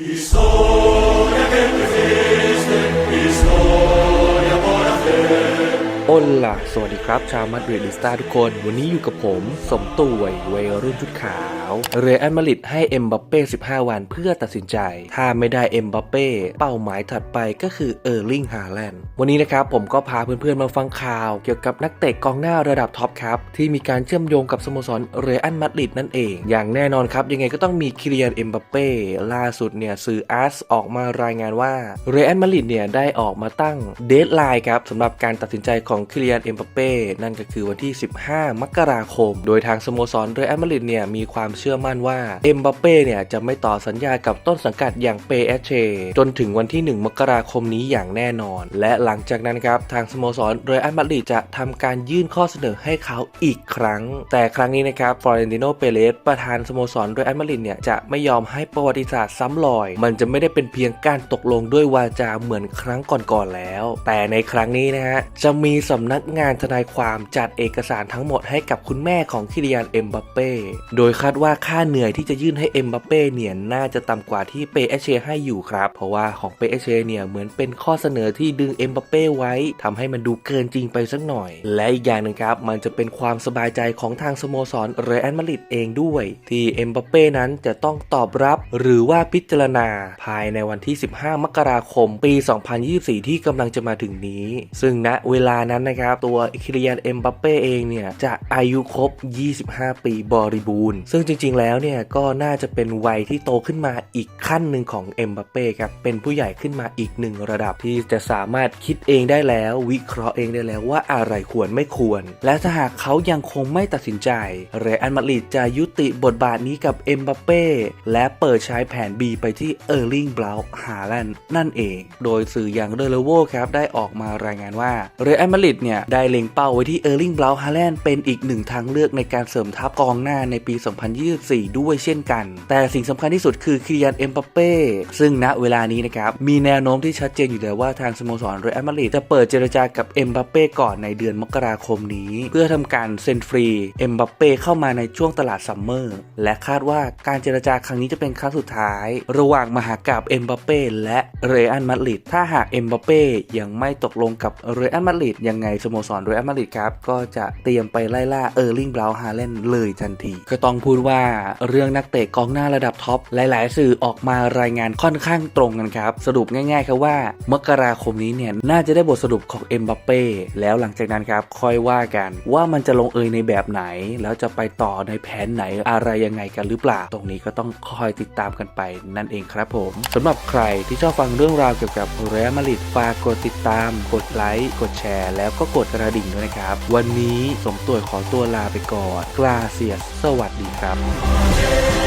Historia que me hiciste, โอนล่ะสวัสดีครับชาวมาดริดลิสตาทุกคน วันนี้อยู่กับผม สมตุยวัยรุ่นชุดขาว เรอัลมาริดให้เอ็มบัปเป้ 15 วันเพื่อตัดสินใจ ถ้าไม่ได้เอ็มบัปเป้ เป้าหมายถัดไปก็คือเออร์ลิงฮาแลนด์วันนี้นะครับผมก็พาเพื่อนๆมาฟังข่าว เกี่ยวกับนักเตะกองหน้าระดับท็อปครับ ที่มีการเชื่อมโยงกับสโมสรเรอัลมาริดนั่นเอง อย่างแน่นอนครับ ยังไงก็ต้องมีคิริยันเอ็มบัปเป้ล่าสุดเนี่ยสื่ออาร์สออกมารายงานว่าเรอัลมาริดเนี่ยได้ออกมาตั้งเดทไลน์ครับสำหรับการตัดสินใจของคิริยันเอ็มบัปเป้นั่นก็คือวันที่ 15 มกราคม โดยทางสโมสรเรอัลมาดริดเนี่ยมีความเชื่อมั่นว่าเอ็มบัปเป้เนี่ยจะไม่ต่อสัญญากับต้นสังกัดอย่างเปเอเชจนถึงวันที่ 1 มกราคมนี้อย่างแน่นอน และหลังจากนั้นครับทางสโมสรเรอัลมาดริดจะทำการยื่นข้อเสนอให้เขาอีกครั้ง แต่ครั้งนี้นะครับฟลอเรนติโนเปเรสประธานสโมสรเรอัลมาดริดเนี่ยจะไม่ยอมให้ประวัติศาสตร์ซ้ำรอย มันจะไม่ได้เป็นเพียงการตกลงด้วยวาจาเหมือนครั้งก่อนๆแล้ว แต่ในครั้งนี้นะฮะจะมีสำนักงานทนายความจัดเอกสารทั้งหมดให้กับคุณแม่ของคิริยานเอ็มบัปเป้ โดยคาดว่าค่าเหนื่อยที่จะยื่นให้เอ็มบัปเป้เนี่ยน่าจะต่ำกว่าที่เปเอเชให้อยู่ครับ เพราะว่าของเปเอเชเนี่ยเหมือนเป็นข้อเสนอที่ดึงเอ็มบัปเป้ไว้ทำให้มันดูเกินจริงไปสักหน่อย และอีกอย่างหนึ่งครับ มันจะเป็นความสบายใจของทางสโมสรเรอัลมาดริดเองด้วย ที่เอ็มบัปเป้นั้นจะต้องตอบรับหรือว่าพิจารณาภายในวันที่ 15 มกราคม ปี 2024 ที่กำลังจะมาถึงนี้ ซึ่งณเวลานั้นนะครับ ตัวคิริยันเอ็มบัปเป้เองเนี่ย จะอายุครบ 25 ปีบริบูรณ์ ซึ่งจริง ๆ แล้วเนี่ย ก็น่าจะเป็นวัยที่โตขึ้นมาอีกขั้นหนึ่งของเอ็มบัปเป้ครับ เป็นผู้ใหญ่ขึ้นมาอีกหนึ่งระดับที่จะสามารถคิดเองได้แล้ว วิเคราะห์เองได้แล้วว่าอะไรควรไม่ควร และถ้าหากเขายังคงไม่ตัดสินใจเรอัลมาริดจะยุติบทบาทนี้กับเอ็มบัปเป้และเปิดใช้แผน B ไปที่เออร์ลิงบราวน์ฮาแลนด์นั่นเอง โดยสื่ออย่างเดลโวครับได้ออกมารายงานว่าเรอัลมาดริดเนี่ยได้เล็งเป้าไว้ที่เออร์ลิงบราวน์ฮาแลนด์เป็นอีกหนึ่งทางเลือกในการเสริมทัพกองหน้าในปี 2024 ด้วยเช่นกัน แต่สิ่งสำคัญที่สุดคือคิริยันเอ็มบัปเป้ซึ่งณเวลานี้นะครับมีแนวโน้มที่ชัดเจนอยู่แล้วว่าทางสโมสรเรอัลมาดริดจะเปิดเจรจากับเอ็มบัปเป้ก่อนในเดือนมกราคมนี้ เพื่อทำการเซ็นฟรีเอ็มบัปเป้เข้ามาในช่วงตลาดซัมเมอร์และคาดว่าการเจรจาครั้งนี้จะเป็นครั้งสุดท้าย ระหว่างมหากราบเอ็มบัปเป้และเรอัลมาดริดถ้าหากเอ็มบัปเป้ยังไม่ตกลงกับเรอัลมาดริดยังไงสโมสรเรอัลมริดครับ ก็จะเตรียมไปไล่ล่าเออร์ลิงบราวฮาเลนเลยทันที ก็ต้องพูดว่าเรื่องนักเตะกองหน้าระดับท็อป หลาย ๆ สื่อออกมารายงานค่อนข้างตรงกันครับ สรุปง่าย ๆ ครับว่ามกราคมนี้เนี่ย น่าจะได้บทสรุปของเอ็มบัปเป้แล้วหลังจากนั้นครับค่อยว่ากันว่ามันจะลงเอยในแบบไหน แล้วจะไปต่อในแผนไหนอะไรยังไงกันหรือเปล่า ตรงนี้ก็ต้องคอยติดตามกันไปนั่นเองครับผมสำหรับใครที่ชอบฟังเรื่องราวเกี่ยวกับเรอัลมาดริดฝากกดติดตาม กดไลค์กดแชร์แล้วก็กดกระดิ่งด้วยนะครับ วันนี้สมตัวขอตัวลาไปก่อนกลาเซียส สวัสดีครับ